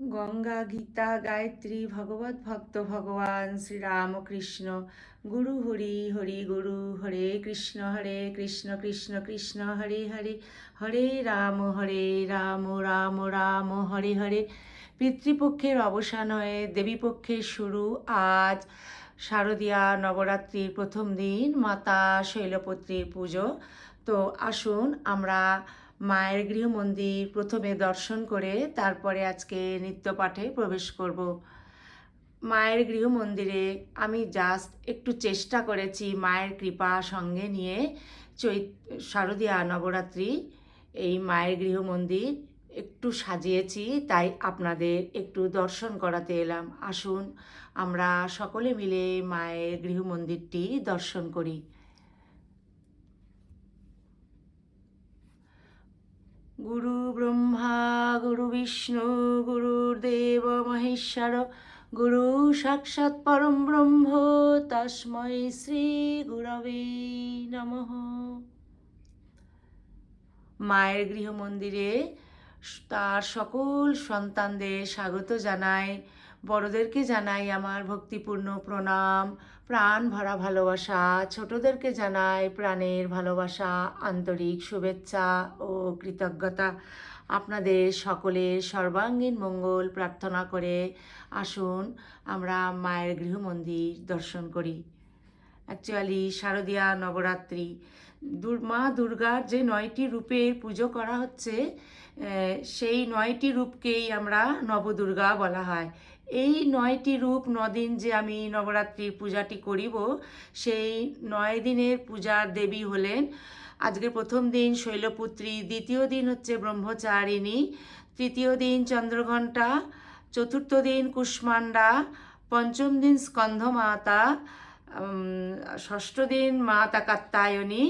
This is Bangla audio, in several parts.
গঙ্গা, গীতা, গায়ত্রী, ভগবত ভক্ত ভগবান শ্রীরামকৃষ্ণ গুরু হরি হরি গুরু, হরে কৃষ্ণ হরে কৃষ্ণ কৃষ্ণ কৃষ্ণ, হরে হরে হরে রাম হরে রাম রাম রাম, হরে হরে। পিতৃপক্ষের অবসান হয়ে দেবীপক্ষের শুরু। আজ শারদীয়া নবরাত্রির প্রথম দিন, মাতা শৈলপুত্রীর পুজো। তো আসুন আমরা মায়ের গৃহমন্দির প্রথমে দর্শন করে তারপরে আজকে নৃত্য পাঠে প্রবেশ করব। মায়ের গৃহমন্দিরে আমি জাস্ট একটু চেষ্টা করেছি মায়ের কৃপা সঙ্গে নিয়ে। চৈ শারদীয়া নবরাত্রি, এই মায়ের গৃহমন্দির একটু সাজিয়েছি, তাই আপনাদের একটু দর্শন করাতে এলাম। আসুন, আমরা সকলে মিলে মায়ের গৃহমন্দিরটি দর্শন করি। গুরু ব্রহ্মা, গুরু বিষ্ণু গুরুদেব মহেশ্বর, গুরু সাক্ষাৎ পরম ব্রহ্ম, তস্মৈ শ্রী গুরবে নম। মায়ের গৃহমন্দিরে তার সকল সন্তানদের স্বাগত জানাই। বড়দেরকে জানাই আমার ভক্তিপূর্ণ প্রণাম, প্রাণ ভরা ভালোবাসা, ছোটদেরকে জানাই প্রাণের ভালোবাসা, আন্তরিক শুভেচ্ছা ও কৃতজ্ঞতা। আপনাদের সকলের সর্বাঙ্গীন মঙ্গল প্রার্থনা করে আসুন, আমরা মায়ের গৃহমন্দির দর্শন করি। অ্যাকচুয়ালি শারদীয়া নবরাত্রি মা দুর্গার যে নয়টি রূপের পুজো করা হচ্ছে সেই নয়টি রূপকেই আমরা নবদুর্গা বলা হয়। এই নয়টি রূপ নদিন যে আমি নবরাত্রির পূজাটি করিব, সেই নয় দিনের পূজার দেবী হলেন। আজকে প্রথম দিন শৈলপুত্রী, দ্বিতীয় দিন হচ্ছে ব্রহ্মচারিণী, তৃতীয় দিন চন্দ্রঘণ্টা, চতুর্থ দিন কুষ্মান্ডা পঞ্চম দিন স্কন্ধমাতা ষষ্ঠ দিন মাতা কাত্তায়নী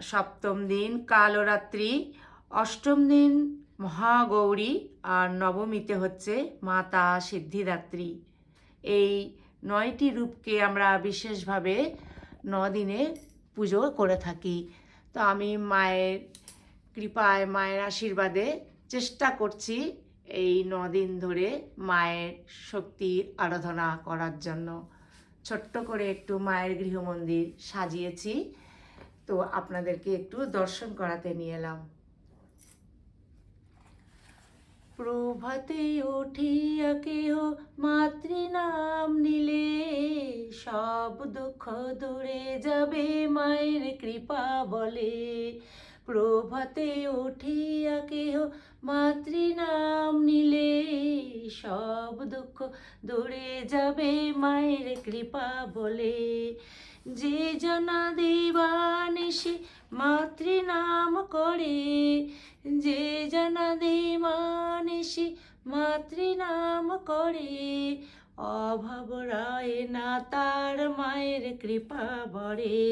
সপ্তম দিন কালরাত্রি, অষ্টম দিন মহাগৌরী আর নবমীতে হচ্ছে মাতা সিদ্ধিদাত্রী। এই নয়টি রূপকে আমরা বিশেষভাবে দিনে পুজো করে থাকি। তো আমি মায়ের কৃপায়, মায়ের আশীর্বাদে চেষ্টা করছি এই দিন ধরে মায়ের শক্তির আরাধনা করার জন্য। ছোট্ট করে একটু মায়ের গৃহমন্দির সাজিয়েছি। তো আপনাদেরকে একটু দর্শন করাতে নিয়ে এলাম। প্রভাতে উঠিয়া কেহ মাতৃনাম নিলে, সব দুঃখ দূরে যাবে মায়ের কৃপা বলে। প্রভাতে উঠিয়া কেহ মাতৃনাম নিলে, সব দুঃখ দূরে যাবে মায়ের কৃপা বলে। যে জনা দিবানিশি মাতৃনাম করে, যে জনা দিবানিশি মাতৃনাম করে। অভাব রায় না তার মায়ের কৃপা বরে।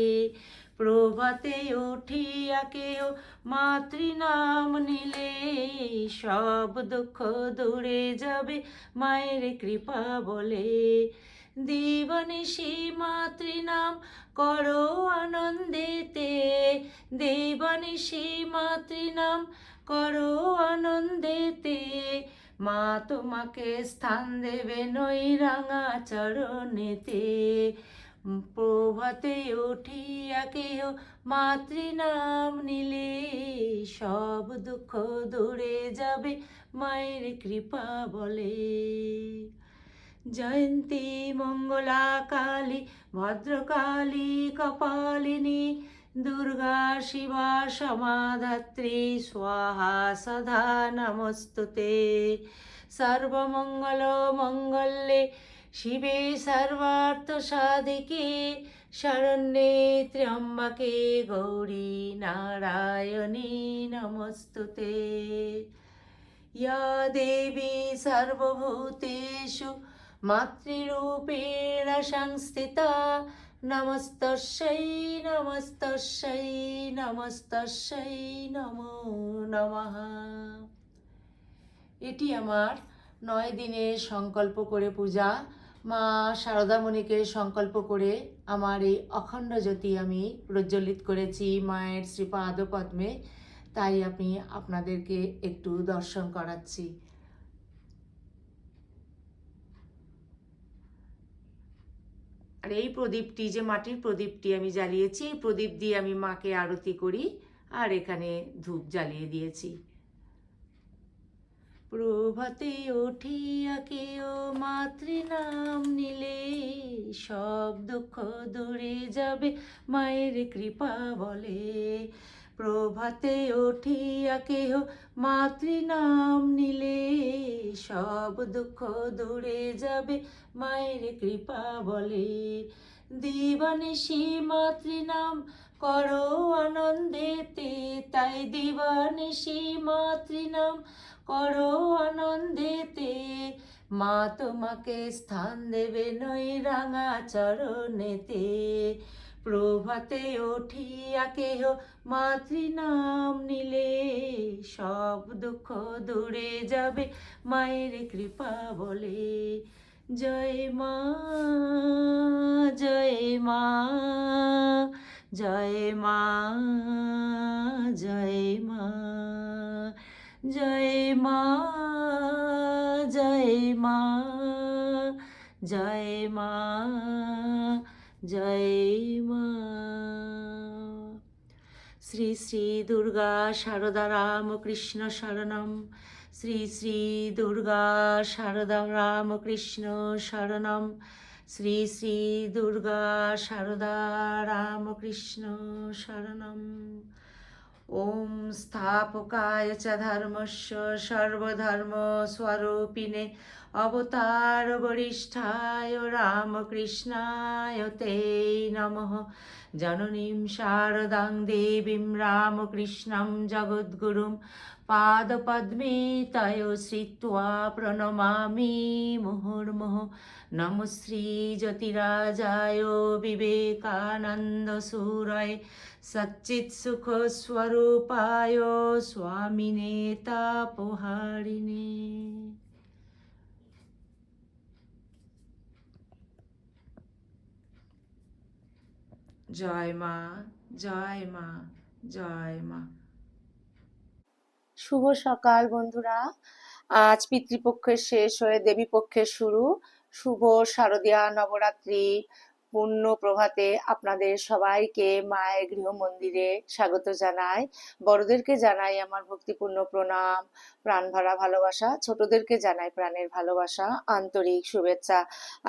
প্রভাতে উঠিয়া কেউ মাতৃনাম নিলে সব দুঃখ দূরে যাবে মায়ের কৃপা বলে। দেবনিশি মাতৃনাম করো আনন্দেতে। দেবনিশি মাতৃনাম করো আনন্দেতে। মা তোমাকে স্থান দেবে নই রাঙা চরণেতে। প্রভাতে উঠিয়া কেহ মাতৃনাম নিলে। সব দুঃখ দূরে যাবে মায়ের কৃপা বলে। জয়ন্তী মঙ্গলা কালী ভদ্রকালী, কপালিনী দুর্গা শিবা সমাধাত্রী, স্বাহা সদা নমস্তুতে। সর্বমঙ্গল মঙ্গলে শিবে সর্বার্থ সাধিকে, শরণ্যে ত্র্যম্বকে গৌরী নারায়ণী নমস্তুতে। ইয়া দেবী সর্বভূতেষু, মাতৃরূপেণ সংস্থিতা নমস্তস্যৈ নমস্তস্যৈ নমস্তস্যৈ নমো নমঃ এটি আমার নয় দিনের সংকল্প করে পূজা। মা শারদামণিকে সংকল্প করে আমার এই অখণ্ড জ্যোতি আমি প্রজ্বলিত করেছি মায়ের শ্রীপাদ পদ্মে তাই আমি আপনাদেরকে একটু দর্শন করাচ্ছি। আর এই প্রদীপটি যে মাটির প্রদীপটি আমি জ্বালিয়েছি, এই প্রদীপ দিয়ে আমি মাকে আরতি করি আর এখানে ধূপ জ্বালিয়ে দিয়েছি। প্রভাতে উঠিয়া কেউ মাতৃনাম নিলে, সব দুঃখ দূরে যাবে মায়ের কৃপা বলে। প্রভাতে উঠিয়া কেহ মাতৃনাম নিলে। সব দুঃখ দূরে যাবে মায়ের কৃপা বলে। দিবানিশি মাতৃনাম করো আনন্দেতে তাই দিবানিশি মাতৃনাম করো আনন্দেতে মা তোমাকে স্থান দেবে নই রাঙা চরণেতে প্রভাতে উঠিয়া কেহ মাতৃনাম নিলে। সব দুঃখ দূরে যাবে মায়ের কৃপা বলে। জয় মা জয় মা জয় মা জয় মা জয় মা জয় মা জয় মা জয় মা। শ্রী শ্রী দুর্গা শারদা রামকৃষ্ণ শরণম। শ্রী শ্রী দুর্গা শারদা রামকৃষ্ণ শরণম। শ্রী শ্রী দুর্গা শারদা রামকৃষ্ণ শরণম। ওম স্থাপকায় চ ধর্মস্য সর্বধর্ম স্বরূপিণে অবতার বরিষ্ঠায় রামকৃষ্ণায় তে নম জননীম শারদাং দেবীম রামকৃষ্ণম জগদ্গুরুম পাদপদ্মে তয় শ্রিত্বা প্রণমামি মুহুর্মুহ নম শ্রী জ্যোতিরাজায় বিবেকানন্দ সুরয় সচ্চিৎসুখস্বরূপায় স্বামিনে তাপহারিণে জয় মা জয় মা জয় মা শুভ সকাল বন্ধুরা। আজ পিতৃপক্ষের শেষ হয়ে দেবী পক্ষের শুরু। শুভ শারদীয়া নবরাত্রি। পূর্ণ প্রভাতে আপনাদের সবাইকে মায়ের গৃহ মন্দিরে স্বাগত জানাই। বড়দেরকে জানাই আমার ভক্তিপূর্ণ প্রণাম প্রাণ ভরা ভালোবাসা। ছোটদেরকে জানাই প্রাণের ভালোবাসা, আন্তরিক শুভেচ্ছা।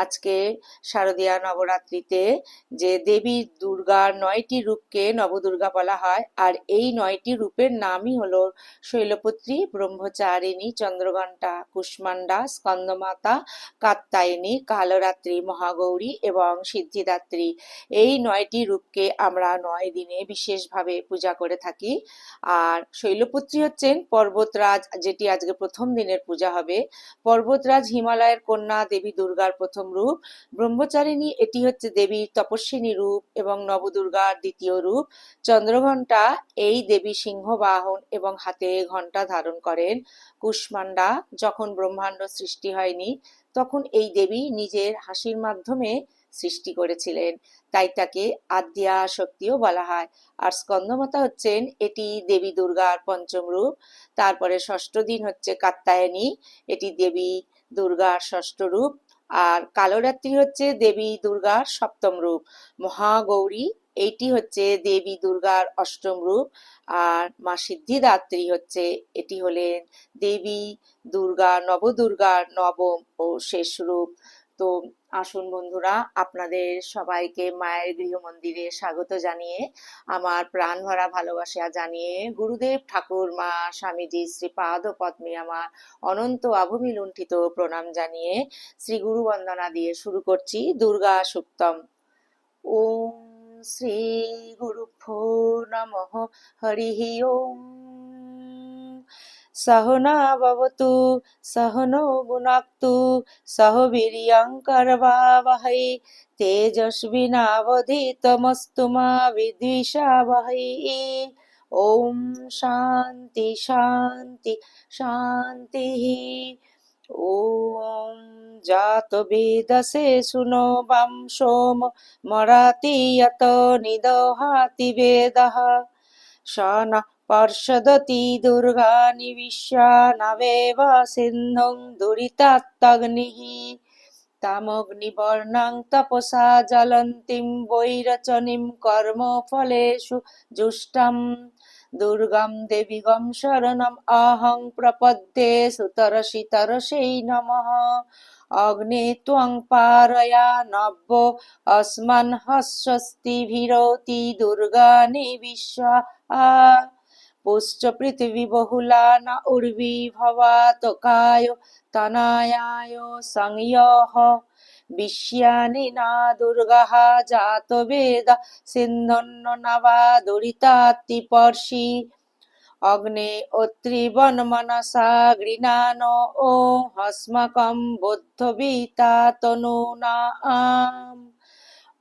আজকে শারদীয়া নবরাত্রিতে যে দেবী দুর্গার নয়টি রূপকে নবদুর্গা বলা হয়, আর এই নয়টি রূপের নামই হলো শৈলপুত্রী, ব্রহ্মচারিণী, চন্দ্রঘণ্টা কুষ্মান্ডা স্কন্দমাতা কাত্তায়নী কালরাত্রি, মহাগৌরী এবং সিদ্ধিদাত্রী এই নয়টি রূপকে আমরা নয় দিনে বিশেষভাবে পূজা করে থাকি। আর শৈলপুত্রী হচ্ছেন পর্বতরাজ, যেটি আজকে প্রথম দিনের পূজা হবে। পর্বতরাজ হিমালয়ের কন্যা দেবী দুর্গার প্রথম রূপ। ব্রহ্মচারিণী, এটি হচ্ছে দেবীর তপস্বিনী রূপ এবং নবদুর্গার দ্বিতীয় রূপ। চন্দ্রঘণ্টা, এই দেবী সিংহ বাহন এবং হাতে ঘণ্টা ধারণ করেন। কুষ্মান্ডা যখন ব্রহ্মাণ্ড সৃষ্টি হয়নি তখন এই দেবী নিজের হাসির মাধ্যমে সৃষ্টি করেছিলেন। তাই তাকে আদ্যা শক্তিও বলা হয়। আর স্কন্দমাতা হচ্ছেন এটি দেবী দুর্গার পঞ্চম রূপ। তারপরে ষষ্ঠ দিন হচ্ছে কাত্তায়নী এটি দেবী দুর্গার ষষ্ঠ রূপ। আর কালরাত্রি হচ্ছে দেবী দুর্গার সপ্তম রূপ। মহাগৌরী, এইটি হচ্ছে দেবী দুর্গার অষ্টম রূপ। আর মা সিদ্ধিদাত্রী হচ্ছে, এটি হলেন দেবী দুর্গা, নবদুর্গার নবম ও শেষ রূপ। তো আসুন বন্ধুরা, আপনাদের সবাইকে মায়ের গৃহ মন্দিরে স্বাগত জানিয়ে, আমার প্রাণ ভরা ভালোবাসা জানিয়ে গুরুদেব ঠাকুর, মা, স্বামীজি, শ্রীপাদ পদ্মে আমার অনন্ত আভূমি লুণ্ঠিত প্রণাম জানিয়ে শ্রী গুরু বন্দনা দিয়ে শুরু করছি দুর্গা সুক্তম ওম শ্রী গুরুভ্যো নমঃ হরি ওম সহনা ভবতু সহনো গুণাক্তু সহ বীর্যঙ্করবাবহৈ তেজস্বিনাবধিতমস্তু মা বিদ্বিষাবহৈ ওম শান্তি শান্তি শান্তি ওম জাত বিদসে শুনো বাম সোম মরাতি निदहाति वेदः। स पार्षदती दुर्गा निविश्या नवेव सिन्धुं दुरितात्तग्निः तामग्निवर्णां तपसा ज्वलन्तीं वैरचनीं कर्मफलेषु जुष्टम् दुर्गं देवीगं शरणम् आहं प्रपद्ये सुतरसि तरसै नमः অগ্নি ত্বং পারয়া নব্য অস্মান হস্বস্তি ভিরতি দুর্গা নিবিশ্বা পুশ্চ পৃথিবী বহুলা না উর্বি ভবাতকায় তনায়ায় সংয়হ বিশ্যানি না দুর্গা জাত বেদা সিন্ধন্য নবা দুরিতাত্তিপর্ষি অগ্নে অত্রিবন মনসা গৃণান ও হস্মকম বুদ্ধবিতা তনুনা আম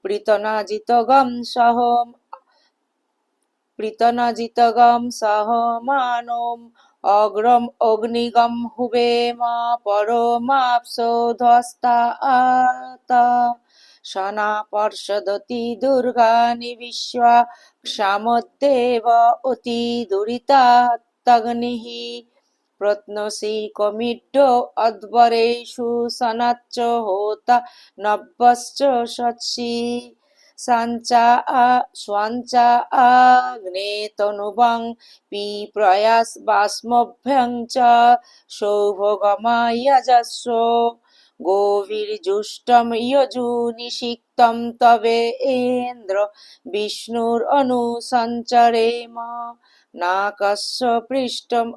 প্রীতনাজিতগম সহম প্রীতনাজিতগম সহমানম অগ্রম অগ্নিগম হুবেম পরমাপ্সোধস্তাত সনা পর্ষদতি দুর্গানি বিশ্বা ক্ষামদ্দেব অতি দুরিতাত্তগ্নিঃ প্রত্নসি কমিড্ড অদ্বরেষু সনাচ্চ হোতা নব্যশ্চ সৎসি সাঞ্চা আ স্বাঞ্চা আগ্নে তনুবং পিপ্রয়াস বাস্মভ্যং সৌভগমায়জস্ব যজুনিষিক্তম তবে ইন্দ্র বিষ্ণুর অনুসঞ্চরেম নাকস্য পৃষ্ঠম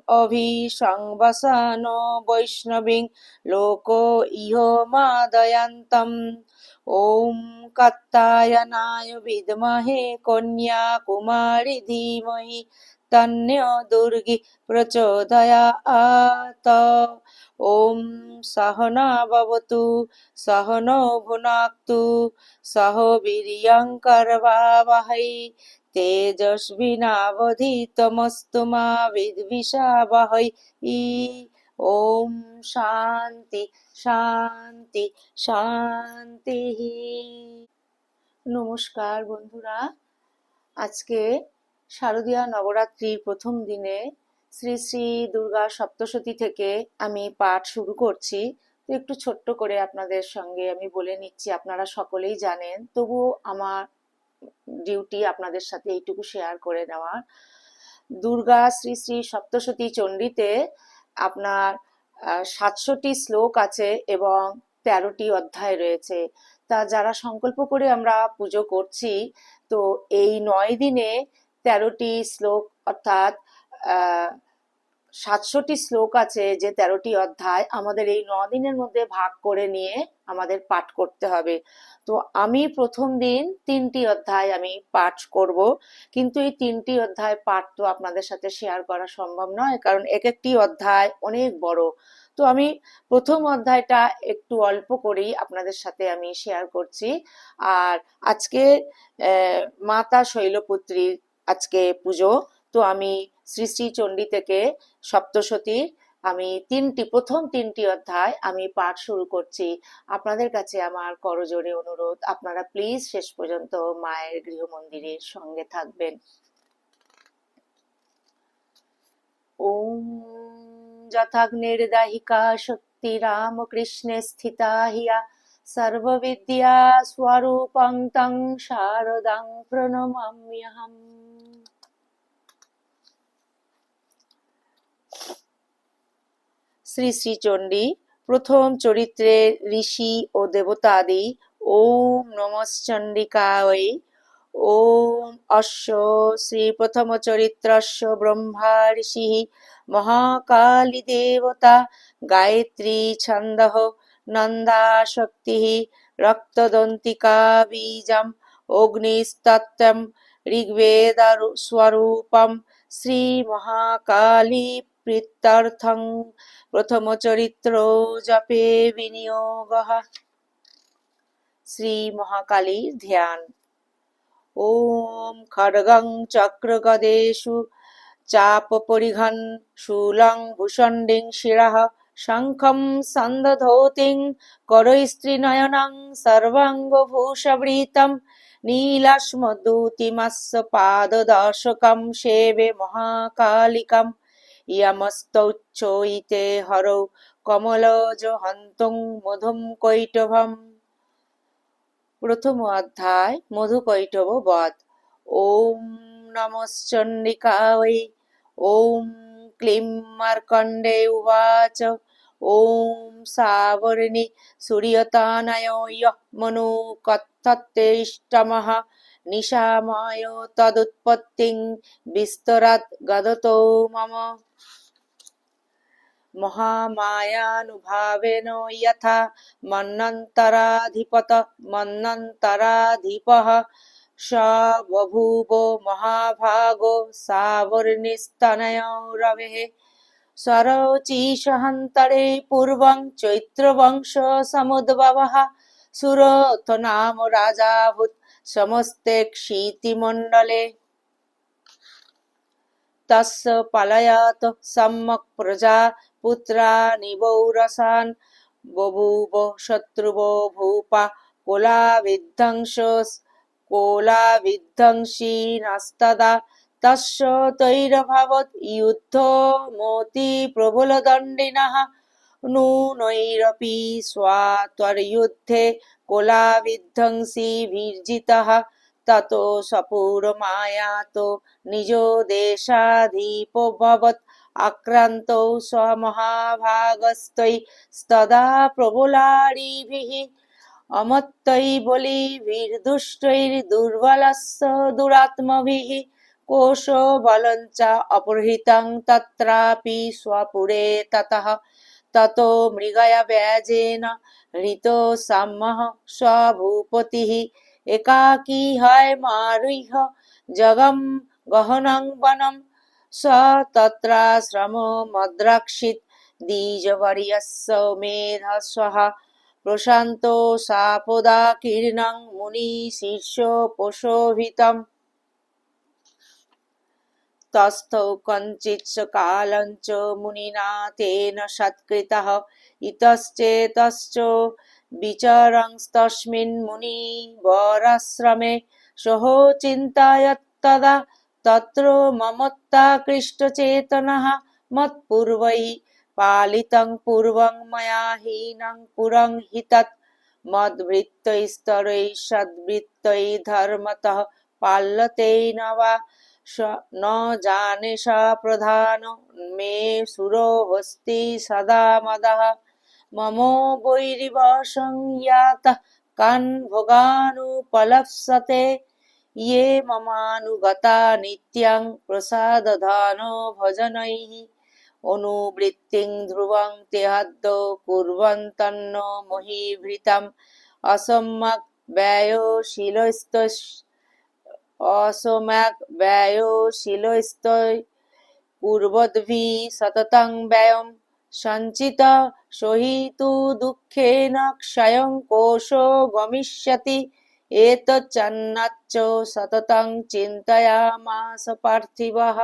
ॐ कत्तायनाय विद्महे कन्याकुमारि धीमहि तन्यो दुर्गी प्रचोदयात् ॐ सहना भवतु सहनो भुनाक्तु सह वीर्यङ्करवावहै तेजस्विनावधितमस्तु मा विद्विषावहै ॐ শান্তি শান্তি শান্তি নমস্কার বন্ধুরা। আজকে শারদীয়া নবরাত্রির প্রথম দিনে শ্রী শ্রী দুর্গা সপ্তশতী থেকে আমি পাঠ শুরু করছি। তো একটু ছোট্ট করে আপনাদের সঙ্গে আমি বলে নিচ্ছি, আপনারা সকলেই জানেন। তবুও আমার ডিউটি আপনাদের সাথে এইটুকু শেয়ার করে নেওয়ার। দুর্গা শ্রী শ্রী সপ্তশতী চণ্ডীতে আপনার সাতশোটি শ্লোক আছে এবং তেরোটি অধ্যায় রয়েছে। তা যারা সংকল্প করে আমরা পুজো করছি, তো এই নয় দিনে তেরোটি শ্লোক অর্থাৎ সাতশোটি শ্লোক আছে যে তেরোটি অধ্যায়, আমাদের এই ন দিনের মধ্যে ভাগ করে নিয়ে আমাদের পাঠ করতে হবে। তো আমি প্রথম দিন তিনটি অধ্যায় আমি পাঠ করব। কিন্তু এই তিনটি অধ্যায় পাঠ তো আপনাদের সাথে শেয়ার করা সম্ভব নয়, কারণ এক একটি অধ্যায় অনেক বড়। তো আমি প্রথম অধ্যায়টা একটু অল্প করেই আপনাদের সাথে আমি শেয়ার করছি। আর আজকে মাতা শৈলপুত্রীর আজকে পুজো। তো আমি শ্রী শ্রী চণ্ডী থেকে সপ্তশতীর আমি তিনটি, প্রথম তিনটি অধ্যায় আমি পাঠ শুরু করছি। আপনাদের কাছে আমার করজোরে অনুরোধ, আপনারা প্লিজ শেষ পর্যন্ত মায়ের গৃহ মন্দিরের সঙ্গে থাকবেন। ওম যথাগ্নির্দাহিকা শক্তি রামকৃষ্ণে স্থিতা হিয়া, সর্ববিদ্যা স্বরূপং তং শারদাং প্রণমাম্যহম শ্রী শ্রী চণ্ডী, প্রথম চরিত্রে ঋষি ও দেবতাদি ওম নমশ্চণ্ডিকায় ওম অশ্ব শ্রী প্রথম চরিত্রস্য ব্রহ্মা ঋষি, মহাকালী দেবতা, গায়ত্রী ছন্দ নন্দা শক্তি রক্তদন্তিকা বীজম অগ্নিস্তত্ত্বম ঋগ্বেদারু স্বরূপম শ্রী মহাকালী প্রথম চরিত্র জপে বিনিয়োগ শ্রী মহাকালীর ধ্যান ওম খড়গং চক্রগদেষু চাপ পরিঘন শূলং ভূষণ্ডিং শিরः শঙ্খম সন্দধৌতিং করৈস্ত্রী করৈস্ত্রীনয়নং সর্বাঙ্গভূষবৃতম নীলাশ্মদূতিমস্য পাদদশকম সেবে মহাকালিকম ইয়মস্তৌচ্চৈতে হরৌ কমলজ হন্তুং মধুম কৈটভম প্রথম অধ্যায় মধুকৈটব বধ ওম নমশ্চণ্ডিকায় ওম ক্লিম মার্কণ্ডে উবাচ ওম সাবর্ণি সূর্যতানায় ইয়ঃ মনু কথ্যতেষ্টমः নিশামায় তদুৎপত্তিং বিস্তরাৎ গদতো মম মহামায়ানুভাবেন ইয়থা মন্নন্তরাধিপত মন্নন্তরাধিপহ স বভূব মহাভাগো সাবর্ণিস্তনয় রবেহ সরচিসহন্তরে পূর্বং চৈত্রবংশ সমুদ্ভবহ সুরথ নাম রাজাভূত সমস্তে ক্ষীতিমণ্ডলে তস্য পালয়াত সম্যক প্রজা पुत्रा निवौरसान् बभूव शत्रुवो भूपा कोलाविध्वंस कोलाविध्वंसीनस्तदा तस्य तैरभवत् युद्धमोति प्रबलदण्डिनः नूनैरपि स्वात्वयुद्धे कोलाविध्वंसीभिर्जितः ततो सपूरमायातो আক্রান্তৌ স্বমহাভাগস্তৈ স্তদা প্রবলারিভিः অমত্তৈ বলি বীরদুষ্টৈর দুর্বলস্য দুরাত্মভিঃ কোষ বলঞ্চ অপহৃতং তত্রাপি স্বপুরে ততঃ তত মৃগয়া ব্যাজেন ঋত সম্মহ স্বভূপতিঃ একাকী হয় মারুহ জগম গহনং বনম स तत्राश्रममद्रक्षित् द्विजवर्यस्य मेधस्वः प्रशान्तो सापदाकीर्णं मुनिशीर्षोपशोभितम् तस्थौ कञ्चित् कालञ्च मुनिना तेन सत्कृतः इतश्चेतश्च विचरंस्तस्मिन् मुनिवराश्रमे सहो चिन्तयत्तदा তত্র মমত্তাকৃষ্টচেতনः মৎপূর্বৈ পালিতং পূর্বং ময়া হীনং পুরং হি তৎ মদ্বৃত্তৈ স্তরৈ সদ্বৃত্তৈ ধর্মতঃ পাল্যতে ন বা ন জানে স প্রধান মে সুরো হস্তি সদা মদঃ মম বৈরিব সংয়াত কান ভোগানুপলপ্সতে ये ममानुगता नित्यं प्रसादधानो भजनैः अनुवृत्तिं ध्रुवं ते हद्दो कुर्वन्तन्नो महीभृतम् असम्यक् व्ययोशीलस्त असम्यक् व्ययोशीलस्तै कुर्वद्भिः सततं व्ययं सञ्चित सहितु दुःखेन क्षयं कोशो गमिष्यति एतच्चन्नच्च सततं चिन्तयामास पार्थिवः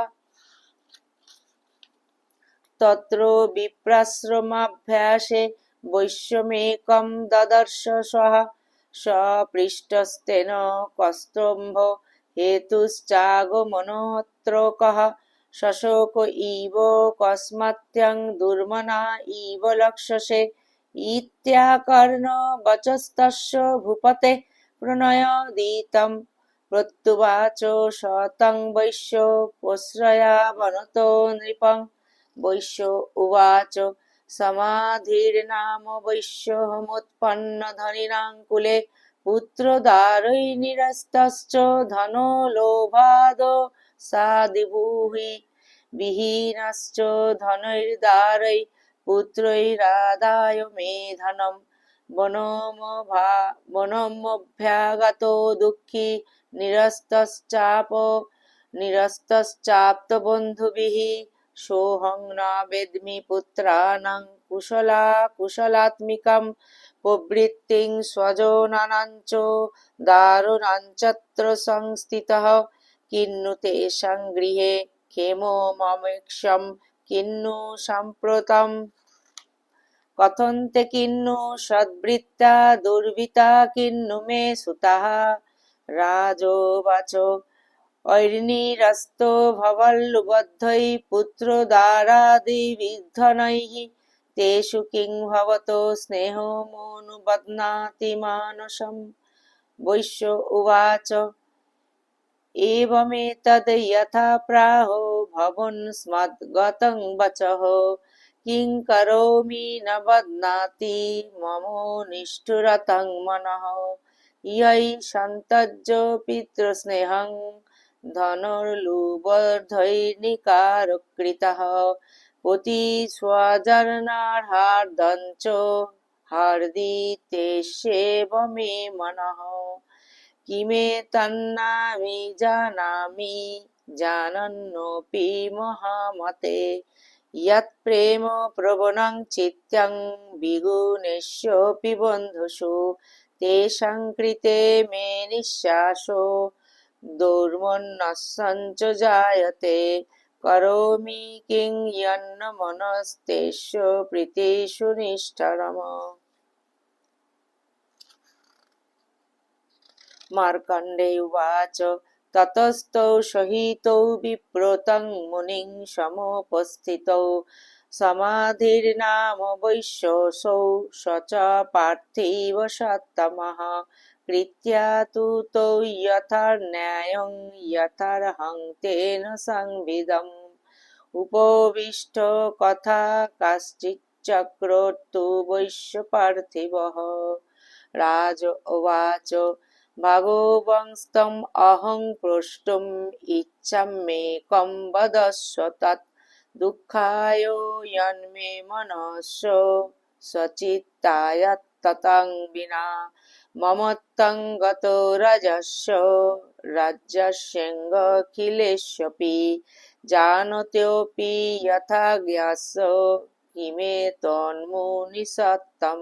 तत्र विप्राश्रमाभ्यासे वैश्यमेकं ददर्श सः स पृष्टस्तेन कस्तम्भ हेतुश्चागमनोऽत्र कः शशोक इव कस्मात्त्यं दुर्मना इव लक्षसे इत्याकर्ण প্রণয়দিতম প্রত্যুবাচ শতং বৈশ্য প্রশ্রয়া বনত নৃপং বৈশ্য উবাচ বৈশ্য বৈশ্যহমুৎপন্ন ধনিনাং কুলে পুত্রদারৈ নিরস্তশ্চ ধন লোভাদ সাদিভূহি বিহীনশ্চ ধনৈর্দারৈ পুত্রৈরাদায় মেধনম মনোমভা মনোমভ্যাগত দুঃখী নিরস্তশ্চাপ নিরস্তশ্চাপ্তবন্ধুভিः সোহং ন বেদ্মি পুত্রাণাং কুশলা কুশলাত্মিকাম প্রবৃত্তিং স্বজনানাঞ্চ দারুণাঞ্চত্র সংস্থিত কিন্নু তেষাং গৃহে ক্ষেমো মমেক্ষম কিন্নু সম্প্রতম किन्नु साम्प्रतम् कथन्ते किन्नु सद्वृत्ता दुर्वृत्ता किन्नु मे सुताः राजोवाच ऐर्निरस्तो भवल्लुबद्धैः पुत्रदारादिविधनैः तेषु किं भवतो स्नेहोमोऽनुबध्नाति मानसम् वैश्य उवाच एवमेतद् यथा प्राहो भवन्स्मद्गतं वचः কিং করোমি ন মম নিষ্ঠুরতং মনঃ ইয়ৈ সন্তজ্জ পিতৃস্নেহং ধনুর্লুবর্ধৈর্নিকারকৃতঃ পতি স্বজর্ণার্হার্দঞ্চ হার্দি তে সেব মে মনঃ কিমে তন্নামি জানামি জানন্নোপি মহামতে ইয়ৎ প্রেম প্রবণং চিত্যং বিগুণেশ্বপি বন্ধুষু তেষাং কৃতে মে নিঃশ্বাসো দৌর্মন্নসঞ্চ জায়তে করোমি কিং ইয়ন্ন মনস্তেষ্য প্রীতিষু নিষ্ঠরম মার্কণ্ডে উবাচ ততস্তৌ সহিতৌ বিপ্রতং মুনিং সমুপস্থিতৌ। সমাধির্নাম বৈশ্যসৌ সচ পার্থিব সত্তমঃ। কৃত্যা তু তৌ তেন সংবিদম। উপবিষ্ট কথা কাশ্চিচ্চক্রোত্তু বৈশ্য পার্থিব। রাজ উবাচ ভগবংস্তম অহং প্রষ্টুম ইচ্ছাম মে কম বদস্ব তৎ দুঃখায় যন্মে মনস্য সচিত্তায় ততং বিনা মমত্তং গত রাজস্ব রাজ্যস্যঙ্গ কিলেষ্যপি জানতেপি যথা জ্ঞাস কিমে তন্মুনি সত্তম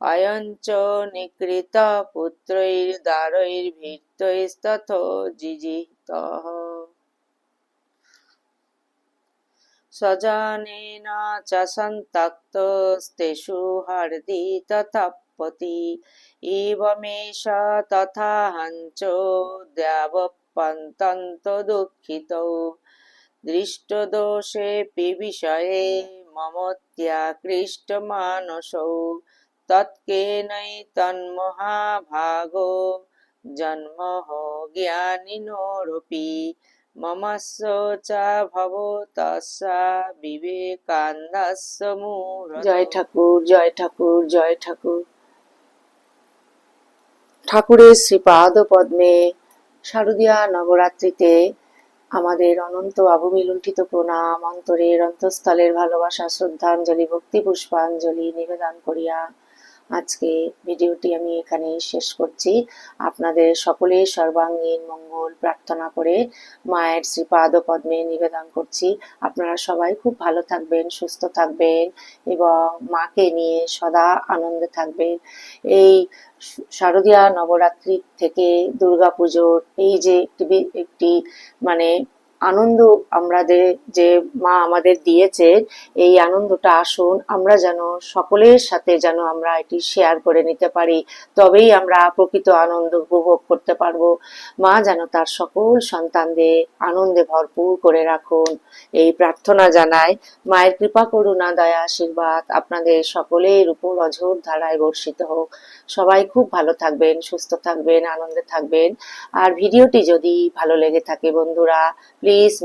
অয়ঞ্চ নিকৃত পুত্রৈর দ্বারৈর পুত্রৈর্দারৈর্ভীর্তৈস্তথ জিজিতঃ স্বজনেন চ সন্তক্তস্তেষু হর্দি তথপতি ইবমেষ তথা হঞ্চ দেবপন্তন্ত দুঃখিত দৃষ্ট দোষে দৃষ্টদোষে পিবিষয়ে মমত্যাকৃষ্ট মানসৌ તત્કેનૈ તન્મહાભાગો જન્મ ভব জয় ঠাকুর জয় ঠাকুর জয় ঠাকুর ঠাকুরের শ্রীপাদ পদ্মে শারদীয়া নবরাত্রিতে আমাদের অনন্ত আবুমি লুণ্ঠিত প্রণাম। অন্তরের অন্তঃস্থলের ভালোবাসা, শ্রদ্ধাঞ্জলি, ভক্তি, পুষ্পাঞ্জলি নিবেদন করিয়া আজকে ভিডিওটি আমি এখানে শেষ করছি। আপনাদের সকলের সর্বাঙ্গীন মঙ্গল প্রার্থনা করে মায়ের শ্রীপাদ পদ্মে নিবেদন করছি। আপনারা সবাই খুব ভালো থাকবেন, সুস্থ থাকবেন এবং মাকে নিয়ে সদা আনন্দে থাকবেন। এই শারদীয়া নবরাত্রি থেকে দুর্গাপুজোর এই যে একটি মানে আনন্দ আমাদের যে মা আমাদের দিয়েছে, এই আনন্দটা আসুন, আমরা যেন সকলের সাথে যেন আমরা এটি শেয়ার করে নিতে পারি, তবেই আমরা প্রকৃত আনন্দ উপভোগ করতে পারব। মা যেন তার সকল সন্তানদের আনন্দে ভরপুর করে রাখুন। এই প্রার্থনা জানায় মায়ের কৃপা, করুণা, দয়া, আশীর্বাদ আপনাদের সকলের উপর অঝোর ধারায় বর্ষিত হোক। সবাই খুব ভালো থাকবেন, সুস্থ থাকবেন, আনন্দে থাকবেন। আর ভিডিওটি যদি ভালো লেগে থাকে বন্ধুরা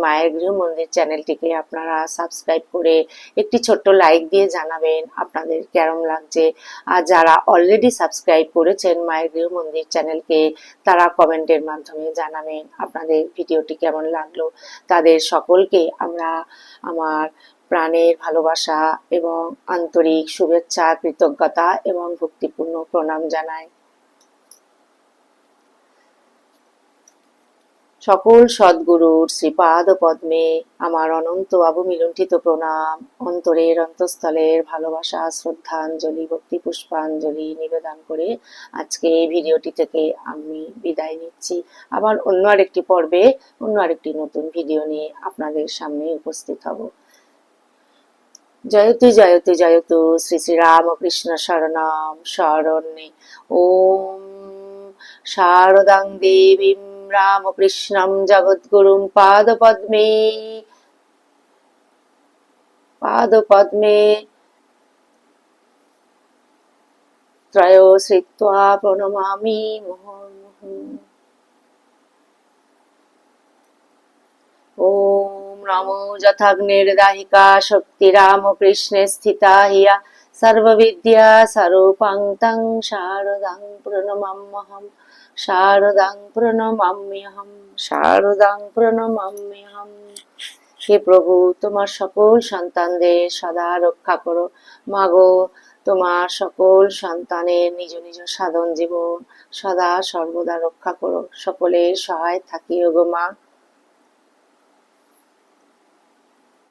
মায়ের গৃহ মন্দির চ্যানেলটিকে আপনারা সাবস্ক্রাইব করে একটি ছোট্ট লাইক দিয়ে জানাবেন। আপনাদের কেমন লাগছে। আর যারা অলরেডি সাবস্ক্রাইব করেছেন মায়ের গৃহ মন্দির চ্যানেলকে তারা কমেন্টের মাধ্যমে জানাবেন আপনাদের ভিডিওটি কেমন লাগল। তাদের সকলকে আমরা আমার প্রাণের ভালোবাসা এবং আন্তরিক শুভেচ্ছা, কৃতজ্ঞতা এবং ভক্তিপূর্ণ প্রণাম জানাই। সকল সদ্গুরুর শ্রীপাদ পদ্মে আমার অনন্ত অবমিলুণ্ঠিত প্রণাম। অন্তরের অন্তঃস্থলের ভালোবাসা, শ্রদ্ধাঞ্জলি, ভক্তি পুষ্পাঞ্জলি নিবেদন করে আজকে এই ভিডিওটি থেকে আমি বিদায় নিচ্ছি। আবার অন্য আরেকটি পর্বে, অন্য আরেকটি নতুন ভিডিও নিয়ে আপনাদের সামনে উপস্থিত হব। জয়তু জয়তু জয়তু, শ্রী শ্রী রামকৃষ্ণ শরণাম শরণ্যে ওম শারদাং দেবীম রামকৃষ্ণম জগদ্গুরুম পাদপদ্মে পাদপদ্মে ত্রয়োশ্রিত্বা প্রণমামি মোহনমোহ ওম নমো যথাগ্নির্দাহিকা শক্তি রামকৃষ্ণে স্থিতা হিয়া সর্ববিদ্যা তং শারদাং প্রণমাম্যহম শারদাং প্রণমাম্যহম হে প্রভু, তোমার সকল সন্তানদের সদা রক্ষা করো। মাগো, তোমার সকল সন্তানের নিজ নিজ সাধন জীবন সদা সর্বদা রক্ষা করো। সকলের সহায় থাকিও গো মা।